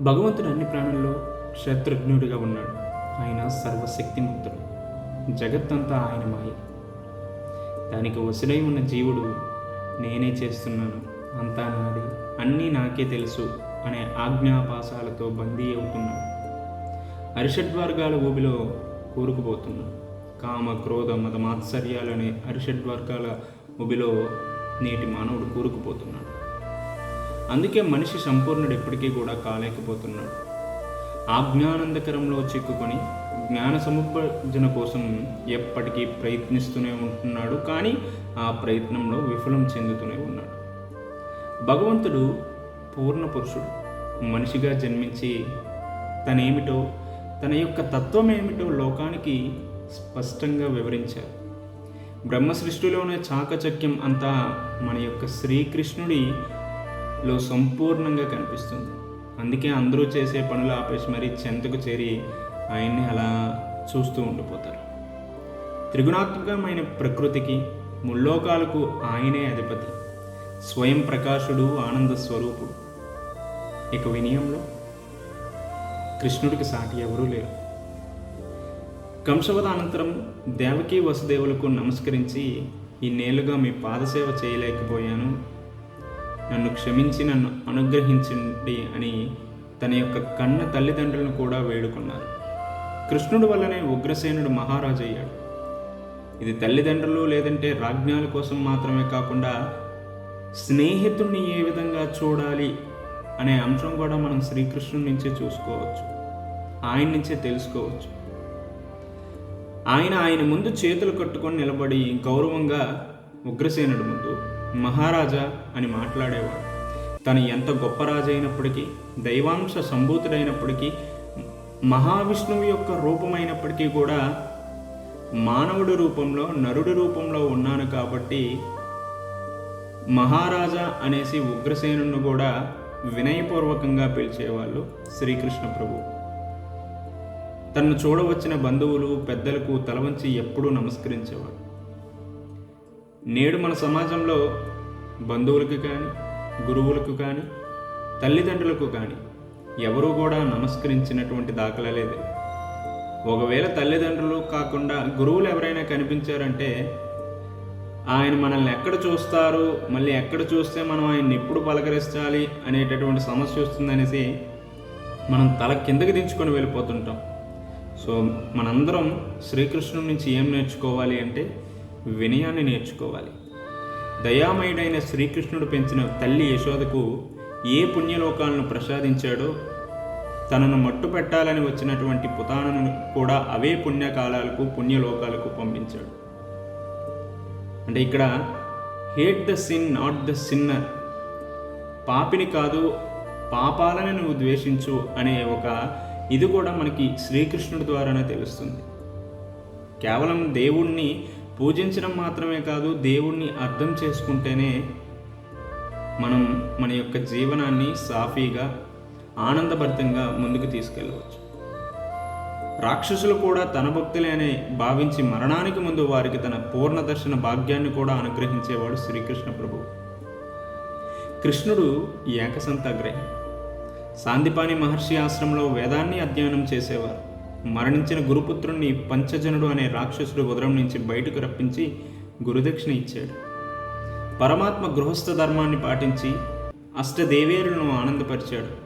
భగవంతుడు అన్ని ప్రాణుల్లో క్షేత్రజ్ఞుడిగా ఉన్నాడు. ఆయన సర్వశక్తిమంతుడు. జగత్తంతా ఆయన మాయ. దానికి వసుడై ఉన్న జీవుడు నేనే చేస్తున్నాను. అంతా నాది. అన్నీ నాకే తెలుసు అనే ఆజ్ఞాపాసాలతో బందీ అవుతున్నాడు. అరిషడ్వర్గాల ఊబిలో కూరుకుపోతున్నాడు. కామ క్రోధ మత మాత్సర్యాలనే అరిషడ్వర్గాల ఊబిలో నేటి మానవుడు కూరుకుపోతున్నాడు. అందుకే మనిషి సంపూర్ణుడు ఎప్పటికీ కూడా కాలేకపోతున్నాడు. ఆజ్ఞానందకరంలో చిక్కుకొని జ్ఞాన సముపార్జన కోసం ఎప్పటికీ ప్రయత్నిస్తూనే ఉంటున్నాడు కానీ ఆ ప్రయత్నంలో విఫలం చెందుతూనే ఉన్నాడు. భగవంతుడు పూర్ణ పురుషుడు. మనిషిగా జన్మించి తనేమిటో తన యొక్క తత్వం ఏమిటో లోకానికి స్పష్టంగా వివరించారు. బ్రహ్మ సృష్టిలోనే చాకచక్యం అంతా మన యొక్క శ్రీకృష్ణుడి లో సంపూర్ణంగా కనిపిస్తుంది. అందుకే అందరూ చేసే పనులు ఆపేసి మరీ చెంతకు చేరి ఆయన్ని అలా చూస్తూ ఉండిపోతారు. త్రిగుణాత్మకమైన ప్రకృతికి ముల్లోకాలకు ఆయనే అధిపతి. స్వయం ప్రకాశుడు ఆనంద స్వరూపుడు. ఇక వినయంలో కృష్ణుడికి సాటి ఎవరూ లేరు. కంసవద అనంతరం దేవకీ వసుదేవులకు నమస్కరించి ఇన్నేళ్ళుగా మీ పాదసేవ చేయలేకపోయాను. నన్ను క్షమించి నన్ను అనుగ్రహించండి అని తన యొక్క కన్న తల్లిదండ్రులను కూడా వేడుకున్నారు. కృష్ణుడు వల్లనే ఉగ్రసేనుడు మహారాజు అయ్యాడు. ఇది తల్లిదండ్రులు లేదంటే రాజ్ఞాల కోసం మాత్రమే కాకుండా స్నేహితుడిని ఏ విధంగా చూడాలి అనే అంశం కూడా మనం శ్రీకృష్ణుడి నుంచే చూసుకోవచ్చు. ఆయన నుంచే తెలుసుకోవచ్చు. ఆయన ఆయన ముందు చేతులు కట్టుకొని నిలబడి గౌరవంగా ఉగ్రసేనుడి ముందు మహారాజా అని మాట్లాడేవాడు. తను ఎంత గొప్ప రాజు అయినప్పటికీ దైవాంశ సంభూతుడైనప్పటికీ మహావిష్ణువు యొక్క రూపమైనప్పటికీ కూడా మానవుడి రూపంలో నరుడి రూపంలో ఉన్నాను కాబట్టి మహారాజా అనేసి ఉగ్రసేనును కూడా వినయపూర్వకంగా పిలిచేవాళ్ళు శ్రీకృష్ణ ప్రభు. తనను చూడవచ్చిన బంధువులు పెద్దలకు తలవంచి ఎప్పుడూ నమస్కరించేవాడు నేడు మన సమాజంలో బంధువులకు కానీ గురువులకు కానీ తల్లిదండ్రులకు కానీ ఎవరూ కూడా నమస్కరించినటువంటి దాఖలా లేదు. ఒకవేళ తల్లిదండ్రులు కాకుండా గురువులు ఎవరైనా కనిపించారంటే ఆయన మనల్ని ఎక్కడ చూస్తారు మళ్ళీ ఎక్కడ చూస్తే మనం ఆయన్ని ఎప్పుడు పలకరించాలి అనేటటువంటి సమస్య వస్తుందనేసి మనం తల కిందకి దించుకొని వెళ్ళిపోతుంటాం. సో మనందరం శ్రీకృష్ణుడి నుంచి ఏం నేర్చుకోవాలి అంటే వినయాన్ని నేర్చుకోవాలి. దయామయుడైన శ్రీకృష్ణుడు పెంచిన తల్లి యశోదకు ఏ పుణ్యలోకాలను ప్రసాదించాడో తనను మట్టు పెట్టాలని వచ్చినటువంటి పుతానను కూడా అవే పుణ్యకాలాలకు పుణ్యలోకాలకు పంపించాడు. అంటే ఇక్కడ hate the sin not the sinner. పాపిని కాదు పాపాలను నువ్వు ద్వేషించు అనే ఒక ఇది కూడా మనకి శ్రీకృష్ణుడి ద్వారానే తెలుస్తుంది. కేవలం దేవుణ్ణి పూజించడం మాత్రమే కాదు దేవుణ్ణి అర్థం చేసుకుంటేనే మనం మన యొక్క జీవనాన్ని సాఫీగా ఆనందభరితంగా ముందుకు తీసుకెళ్ళవచ్చు. రాక్షసులు కూడా తన భక్తులే అని భావించి మరణానికి ముందు వారికి తన పూర్ణ దర్శన భాగ్యాన్ని కూడా అనుగ్రహించేవాడు శ్రీకృష్ణ ప్రభు. కృష్ణుడు ఏకసంతాగ్రహి. సాందిపాని మహర్షి ఆశ్రమంలో వేదాన్ని అధ్యయనం చేసేవారు. మరణించిన గురుపుత్రుణ్ణి పంచజనుడు అనే రాక్షసుడు ఉదరం నుంచి బయటకు రప్పించి గురుదక్షిణ ఇచ్చాడు. పరమాత్మ గృహస్థ ధర్మాన్ని పాటించి అష్టదేవేరులను ఆనందపరిచాడు.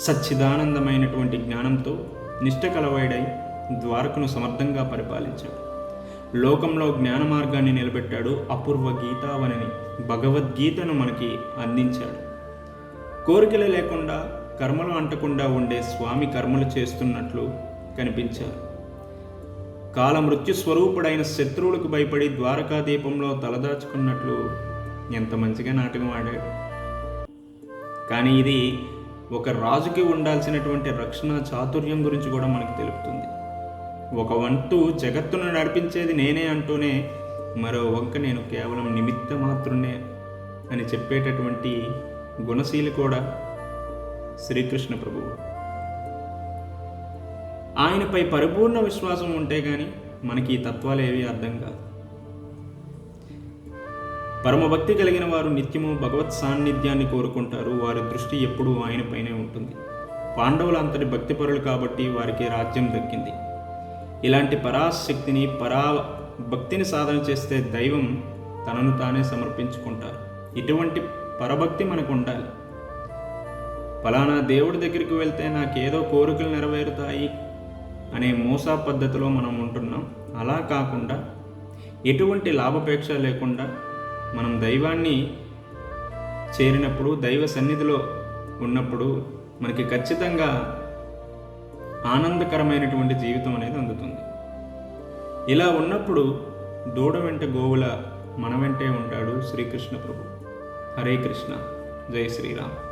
సచ్చిదానందమైనటువంటి జ్ఞానంతో నిష్ట కలవాడై ద్వారకను సమర్థంగా పరిపాలించాడు. లోకంలో జ్ఞాన మార్గాన్ని నిలబెట్టాడు అపూర్వ గీతావనిని భగవద్గీతను మనకి అందించాడు. కోరికలు లేకుండా కర్మలు అంటకుండా ఉండే స్వామి కర్మలు చేస్తున్నట్లు కనిపించారు. కాలమృత్యు స్వరూపుడైన శత్రువులకు భయపడి ద్వారకా దీపంలో తలదాచుకున్నట్లు ఎంత మంచిగా నాటకం ఆడాడు. కానీ ఇది ఒక రాజుకి ఉండాల్సినటువంటి రక్షణ చాతుర్యం గురించి కూడా మనకు తెలుపుతుంది. ఒక వంతు జగత్తును నడిపించేది నేనే అంటూనే మరో వంక నేను కేవలం నిమిత్త మాత్రమే అని చెప్పేటటువంటి గుణశీలి కూడా శ్రీకృష్ణ ప్రభువు. ఆయనపై పరిపూర్ణ విశ్వాసం ఉంటే కానీ మనకి ఈ తత్వాలు ఏవి అర్థం కాదు. పరమభక్తి కలిగిన వారు నిత్యము భగవత్ సాన్నిధ్యాన్ని కోరుకుంటారు. వారి దృష్టి ఎప్పుడూ ఆయనపైనే ఉంటుంది. పాండవులు అంతటి భక్తిపరులు కాబట్టి వారికి రాజ్యం దక్కింది. ఇలాంటి పరాశక్తిని పరా భక్తిని సాధన చేస్తే దైవం తనను తానే సమర్పించుకుంటారు. ఇటువంటి పరభక్తి మనకు ఉండాలి ఫలానా దేవుడి దగ్గరికి వెళ్తే నాకేదో కోరికలు నెరవేరుతాయి. అనే మోసా పద్ధతిలో మనం ఉంటున్నాం. అలా కాకుండా ఎటువంటి లాభాపేక్ష లేకుండా మనం దైవాన్ని చేరినప్పుడు దైవ సన్నిధిలో ఉన్నప్పుడు మనకి ఖచ్చితంగా ఆనందకరమైనటువంటి జీవితం అనేది అందుతుంది. ఇలా ఉన్నప్పుడు దూడ వెంట గోవుల మన వెంటే ఉంటాడు శ్రీకృష్ణ ప్రభు. హరే కృష్ణ. జై శ్రీరామ్.